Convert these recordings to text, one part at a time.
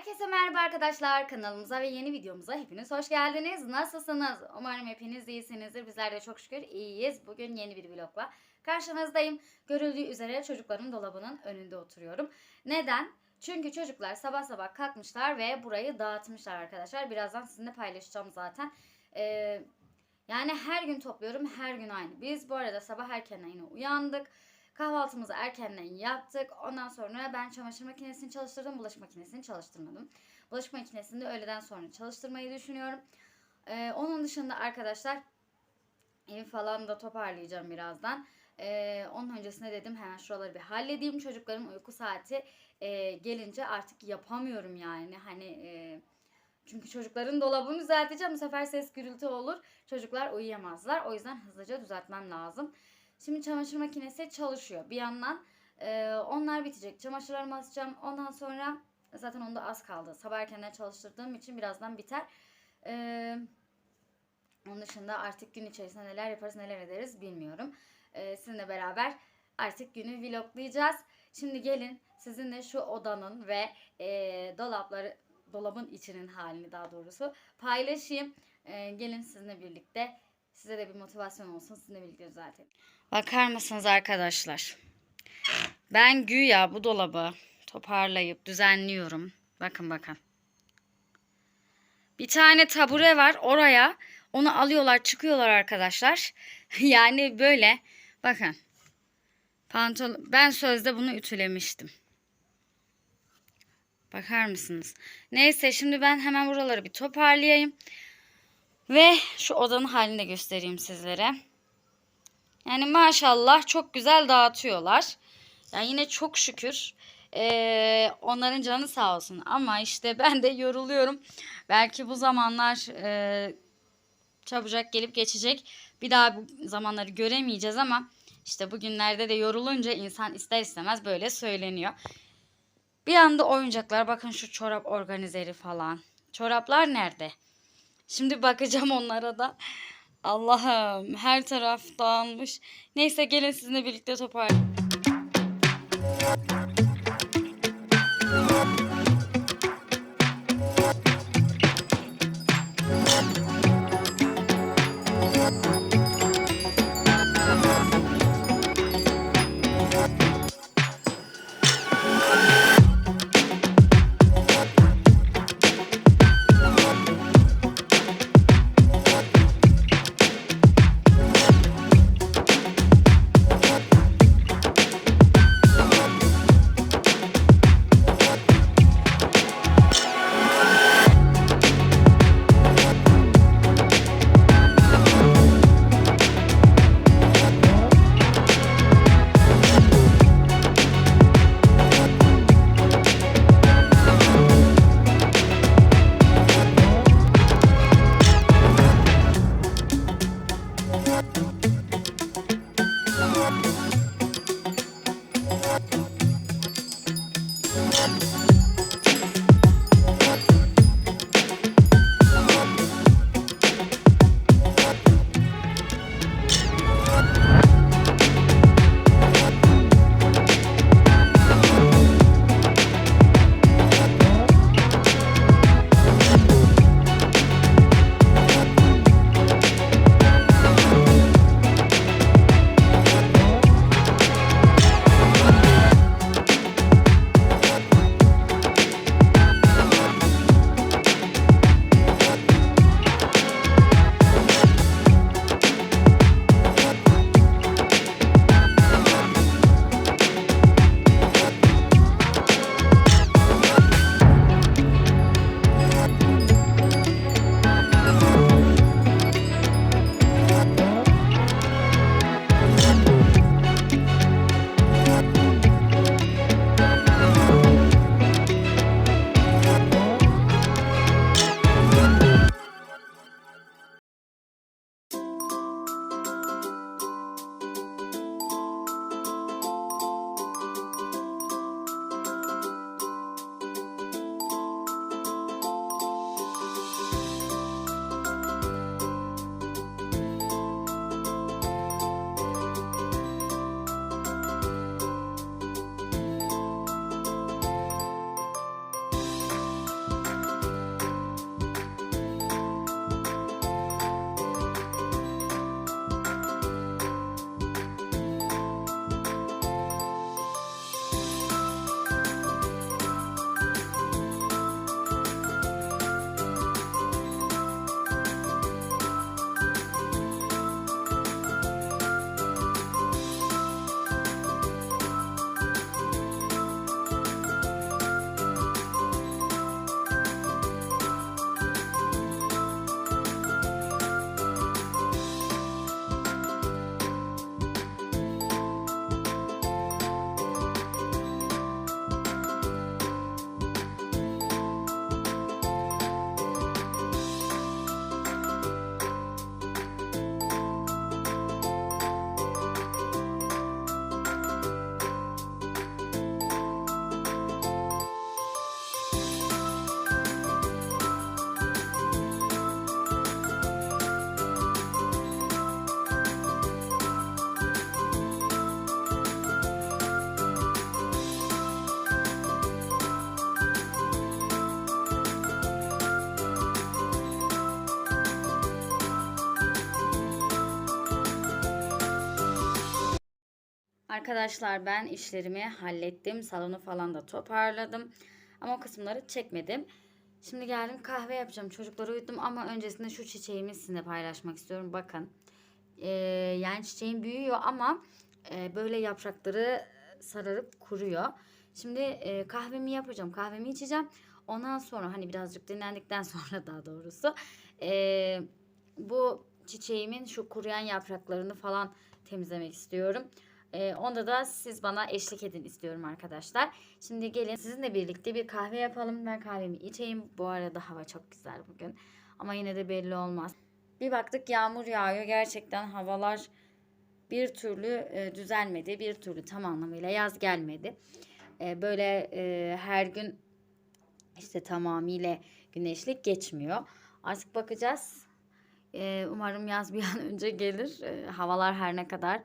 Herkese merhaba arkadaşlar. Kanalımıza ve yeni videomuza hepiniz hoş geldiniz. Nasılsınız? Umarım hepiniz iyisinizdir. Bizler de çok şükür iyiyiz. Bugün yeni bir vlogla karşınızdayım. Görüldüğü üzere çocukların dolabının önünde oturuyorum. Neden? Çünkü çocuklar sabah sabah kalkmışlar ve burayı dağıtmışlar arkadaşlar. Birazdan sizinle paylaşacağım zaten. Ee, yani her gün topluyorum, her gün aynı. Biz bu arada sabah erkenden yine uyandık. Kahvaltımızı erkenden yaptık. Ondan sonra ben çamaşır makinesini çalıştırdım. Bulaşık makinesini çalıştırmadım. Bulaşık makinesini de öğleden sonra çalıştırmayı düşünüyorum. Ee, onun dışında arkadaşlar evi falan da toparlayacağım birazdan. Ee, onun öncesinde dedim hemen şuraları bir halledeyim. Çocukların uyku saati e, gelince artık yapamıyorum yani. Hani e, çünkü çocukların dolabını düzelteceğim. Bu sefer ses gürültü olur. Çocuklar uyuyamazlar. O yüzden hızlıca düzeltmem lazım. Şimdi çamaşır makinesi çalışıyor. Bir yandan e, onlar bitecek. Çamaşırlarımı asacağım. Ondan sonra zaten onda az kaldı. Sabah erkenden çalıştırdığım için birazdan biter. E, onun dışında artık gün içerisinde neler yaparız neler ederiz bilmiyorum. E, sizinle beraber artık günü vloglayacağız. Şimdi gelin sizinle şu odanın ve e, dolapları dolabın içinin halini daha doğrusu paylaşayım. E, gelin sizinle birlikte size de bir motivasyon olsun sizinle birlikte düzeltelim. Bakar mısınız arkadaşlar? Ben güya bu dolabı toparlayıp düzenliyorum. Bakın bakın. Bir tane tabure var oraya. Onu alıyorlar çıkıyorlar arkadaşlar. yani böyle. Bakın. Pantolon. Ben sözde bunu ütülemiştim. Bakar mısınız? Neyse şimdi ben hemen buraları bir toparlayayım. Ve şu odanın halini de göstereyim sizlere. Yani maşallah çok güzel dağıtıyorlar. Yani yine çok şükür ee, onların canı sağ olsun. Ama işte ben de yoruluyorum. Belki bu zamanlar e, çabucak gelip geçecek. Bir daha bu zamanları göremeyeceğiz ama işte bugünlerde de yorulunca insan ister istemez böyle söyleniyor. Bir anda oyuncaklar bakın şu çorap organizeri falan. Çoraplar nerede? Şimdi bakacağım onlara da. Allah'ım her taraf dağılmış. Neyse gelin sizinle birlikte toparlayalım. Arkadaşlar ben işlerimi hallettim. Salonu falan da toparladım. Ama o kısımları çekmedim. Şimdi geldim kahve yapacağım. Çocukları uyuttum ama öncesinde şu çiçeğimi sizinle paylaşmak istiyorum. Bakın. Ee, yani çiçeğim büyüyor ama e, böyle yaprakları sararıp kuruyor. Şimdi e, kahvemi yapacağım. Kahvemi içeceğim. Ondan sonra hani birazcık dinlendikten sonra daha doğrusu e, bu çiçeğimin şu kuruyan yapraklarını falan temizlemek istiyorum. E, onda da siz bana eşlik edin istiyorum arkadaşlar. Şimdi gelin sizinle birlikte bir kahve yapalım. Ben kahvemi içeyim. Bu arada hava çok güzel bugün. Ama yine de belli olmaz. Bir baktık yağmur yağıyor. Gerçekten havalar bir türlü e, düzelmedi. Bir türlü tam anlamıyla yaz gelmedi. E, böyle e, her gün işte tamamıyla güneşlik geçmiyor. Artık bakacağız. E, umarım yaz bir an önce gelir. E, havalar her ne kadar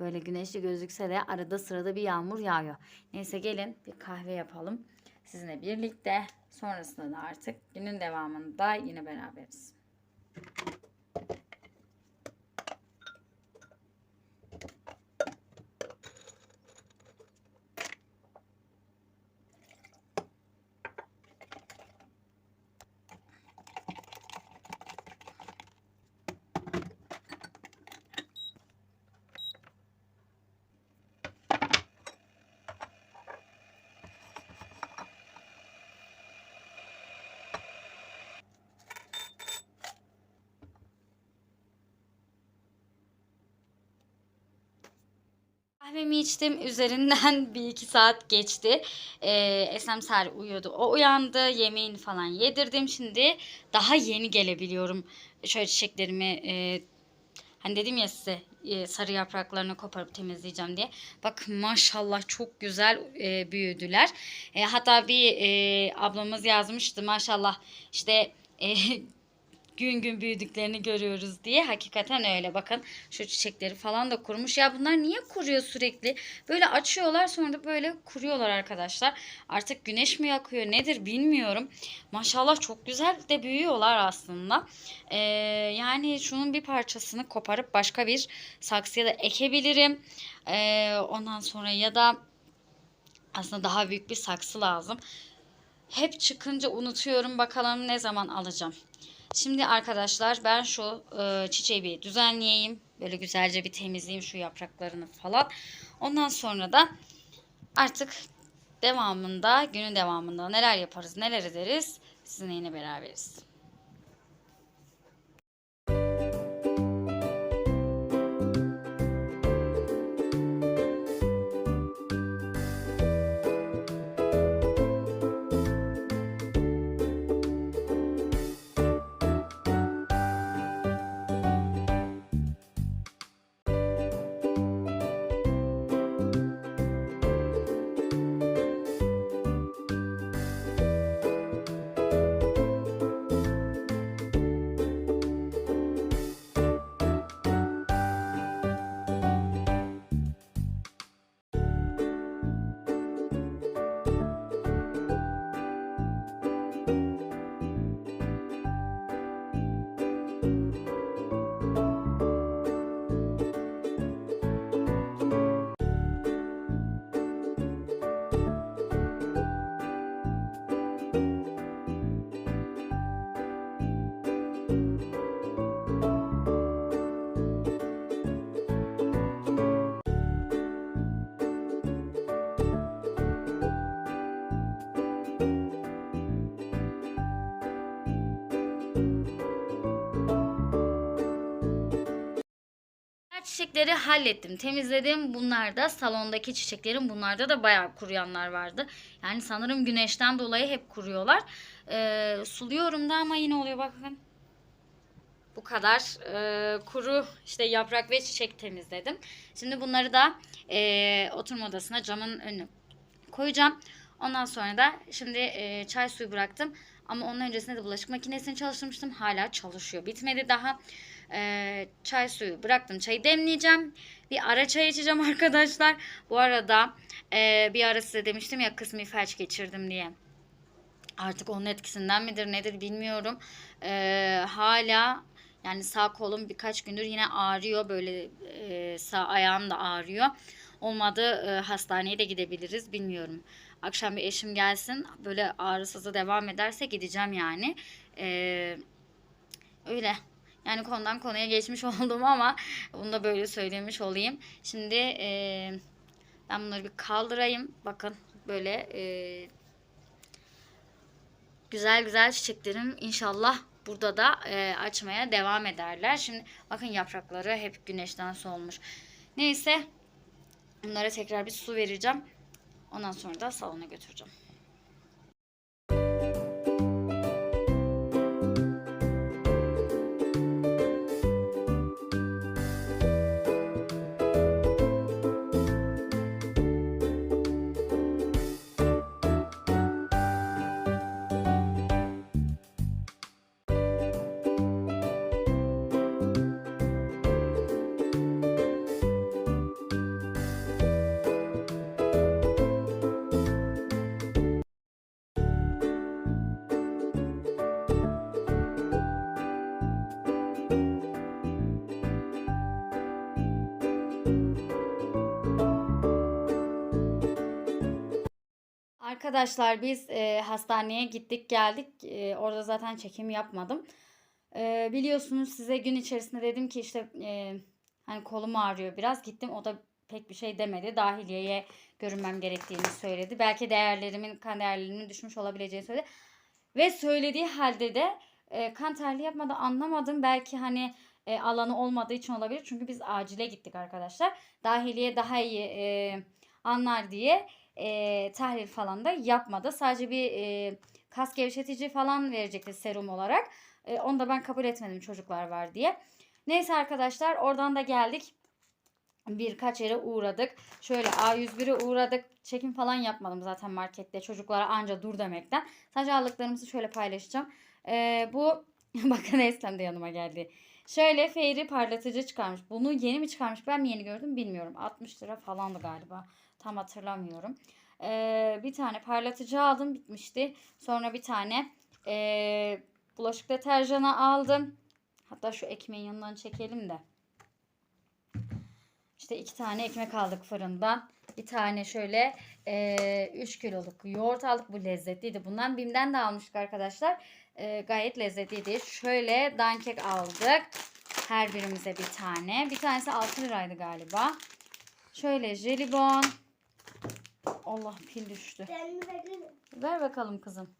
böyle güneşli gözükse de arada sırada bir yağmur yağıyor. Neyse gelin bir kahve yapalım. Sizinle birlikte. Sonrasında da artık günün devamında yine beraberiz. Kahvemi içtim. Üzerinden bir iki saat geçti. Ee, Esem Sari uyuyordu. O uyandı. Yemeğini falan yedirdim. Şimdi daha yeni gelebiliyorum. Şöyle çiçeklerimi e, hani dedim ya size e, sarı yapraklarını koparıp temizleyeceğim diye. Bak maşallah çok güzel e, büyüdüler. E, hatta bir e, ablamız yazmıştı maşallah işte e, gün gün büyüdüklerini görüyoruz diye. Hakikaten öyle. Bakın şu çiçekleri falan da kurumuş. Ya bunlar niye kuruyor sürekli? Böyle açıyorlar sonra da böyle kuruyorlar arkadaşlar. Artık güneş mi yakıyor nedir bilmiyorum. Maşallah çok güzel de büyüyorlar aslında. Ee, yani şunun bir parçasını koparıp başka bir saksıya da ekebilirim. Ee, ondan sonra ya da aslında daha büyük bir saksı lazım. Hep çıkınca unutuyorum. Bakalım ne zaman alacağım. Şimdi arkadaşlar ben şu e, çiçeği bir düzenleyeyim. Böyle güzelce bir temizleyeyim şu yapraklarını falan. Ondan sonra da artık devamında, günün devamında neler yaparız, neler ederiz sizinle yine beraberiz. Çiçekleri hallettim, temizledim. Bunlar da salondaki çiçeklerim. Bunlarda da bayağı kuruyanlar vardı. Yani sanırım güneşten dolayı hep kuruyorlar. Ee, suluyorum da ama yine oluyor bakın. Bu kadar e, kuru işte yaprak ve çiçek temizledim. Şimdi bunları da e, oturma odasına camın önüne koyacağım. Ondan sonra da şimdi e, çay suyu bıraktım. Ama onun öncesinde de bulaşık makinesini çalıştırmıştım. Hala çalışıyor. Bitmedi daha. E, çay suyu bıraktım. Çayı demleyeceğim. Bir ara çay içeceğim arkadaşlar. Bu arada e, bir ara size demiştim ya kısmi felç geçirdim diye. Artık onun etkisinden midir nedir bilmiyorum. E, hala yani sağ kolum birkaç gündür yine ağrıyor. Böyle e, sağ ayağım da ağrıyor. Olmadı e, hastaneye de gidebiliriz bilmiyorum. Akşam bir eşim gelsin böyle ağrısızı devam ederse gideceğim yani. Ee, öyle. Yani konudan konuya geçmiş oldum ama bunu da böyle söylemiş olayım. Şimdi e, ben bunları bir kaldırayım. Bakın böyle e, güzel güzel çiçeklerim inşallah burada da e, açmaya devam ederler. Şimdi bakın yaprakları hep güneşten solmuş. Neyse bunlara tekrar bir su vereceğim. Ondan sonra da salona götüreceğim. Arkadaşlar biz e, hastaneye gittik geldik. E, orada zaten çekim yapmadım. E, biliyorsunuz size gün içerisinde dedim ki işte e, hani kolum ağrıyor biraz. Gittim o da pek bir şey demedi. Dahiliyeye görünmem gerektiğini söyledi. Belki değerlerimin kan değerlerimin düşmüş olabileceğini söyledi. Ve söylediği halde de e, kan tahlili yapmadı anlamadım. Belki hani e, alanı olmadığı için olabilir. Çünkü biz acile gittik arkadaşlar. Dahiliye daha iyi e, anlar diye e, tahlil falan da yapmadı. Sadece bir e, kas gevşetici falan verecekti serum olarak. E, onu da ben kabul etmedim çocuklar var diye. Neyse arkadaşlar oradan da geldik. Birkaç yere uğradık. Şöyle A101'e uğradık. Çekim falan yapmadım zaten markette. Çocuklara anca dur demekten. Sadece aldıklarımızı şöyle paylaşacağım. E, bu bakın Eslem de yanıma geldi. Şöyle Fairy parlatıcı çıkarmış. Bunu yeni mi çıkarmış ben mi yeni gördüm bilmiyorum. 60 lira falandı galiba. Tam hatırlamıyorum. Ee, bir tane parlatıcı aldım bitmişti. Sonra bir tane ee, bulaşık deterjanı aldım. Hatta şu ekmeğin yanından çekelim de. İşte iki tane ekmek aldık fırından. Bir tane şöyle 3 kiloluk yoğurt aldık. Bu lezzetliydi. Bundan Bim'den de almıştık arkadaşlar. E, gayet lezzetliydi. Şöyle dankek aldık. Her birimize bir tane. Bir tanesi 6 liraydı galiba. Şöyle jelibon. Allah pil düştü. Ver bakalım kızım.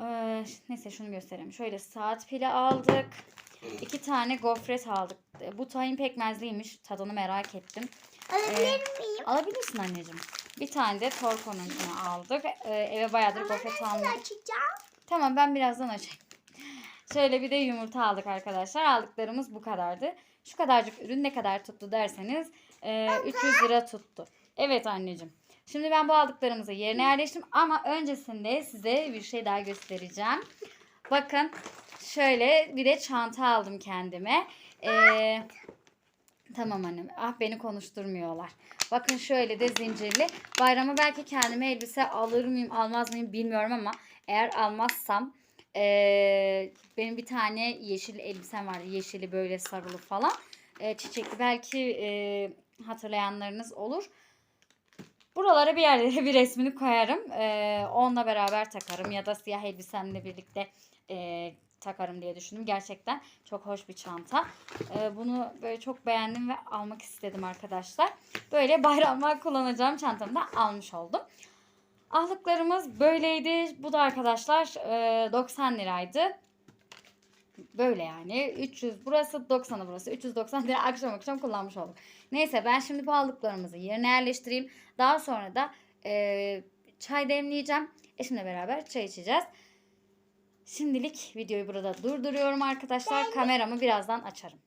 Ee, neyse şunu göstereyim. Şöyle saat pili aldık. İki tane gofret aldık. Bu tahin pekmezliymiş. Tadını merak ettim. Alabilir Ee, miyim? Alabilirsin anneciğim. Bir tane de Torko'nunkini aldık. Ee, eve bayağıdır gofret almadık. Açacağım. Tamam ben birazdan açayım. Şöyle bir de yumurta aldık arkadaşlar. Aldıklarımız bu kadardı. Şu kadarcık ürün ne kadar tuttu derseniz e, 300 lira tuttu. Evet anneciğim. Şimdi ben bu aldıklarımızı yerine yerleştim ama öncesinde size bir şey daha göstereceğim. Bakın şöyle bir de çanta aldım kendime. Ee, tamam annem. Ah beni konuşturmuyorlar. Bakın şöyle de zincirli. Bayrama belki kendime elbise alır mıyım almaz mıyım bilmiyorum ama eğer almazsam ee, benim bir tane yeşil elbisem vardı. Yeşili böyle sarılı falan. Ee, çiçekli belki ee, hatırlayanlarınız olur. Buralara bir yerlere bir resmini koyarım. Ee, onunla beraber takarım ya da siyah elbisemle birlikte ee, takarım diye düşündüm. Gerçekten çok hoş bir çanta. Ee, bunu böyle çok beğendim ve almak istedim arkadaşlar. Böyle bayramlar kullanacağım çantamı da almış oldum. Aldıklarımız böyleydi. Bu da arkadaşlar ee, 90 liraydı. Böyle yani. 300 burası 90'ı burası. 390 lira akşam akşam kullanmış olduk. Neyse ben şimdi bu aldıklarımızı yerine yerleştireyim. Daha sonra da e, çay demleyeceğim. Eşimle beraber çay içeceğiz. Şimdilik videoyu burada durduruyorum arkadaşlar. Kameramı birazdan açarım.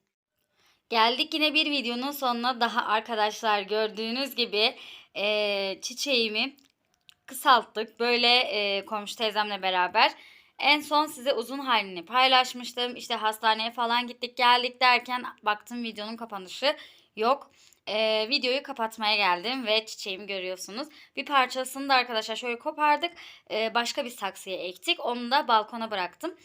Geldik yine bir videonun sonuna daha arkadaşlar gördüğünüz gibi e, çiçeğimi kısalttık. Böyle e, komşu teyzemle beraber. En son size uzun halini paylaşmıştım. İşte hastaneye falan gittik geldik derken baktım videonun kapanışı yok. Ee, videoyu kapatmaya geldim ve çiçeğimi görüyorsunuz. Bir parçasını da arkadaşlar şöyle kopardık. Ee, başka bir saksıya ektik. Onu da balkona bıraktım.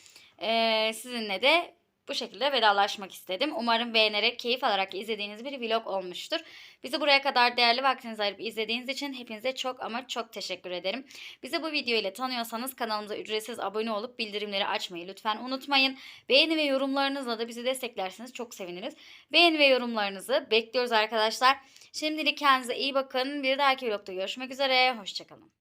Ee, sizinle de bu şekilde vedalaşmak istedim. Umarım beğenerek, keyif alarak izlediğiniz bir vlog olmuştur. Bizi buraya kadar değerli vaktinizi ayırıp izlediğiniz için hepinize çok ama çok teşekkür ederim. Bizi bu video ile tanıyorsanız kanalımıza ücretsiz abone olup bildirimleri açmayı lütfen unutmayın. Beğeni ve yorumlarınızla da bizi desteklerseniz çok seviniriz. Beğeni ve yorumlarınızı bekliyoruz arkadaşlar. Şimdilik kendinize iyi bakın. Bir dahaki vlogda görüşmek üzere. Hoşçakalın.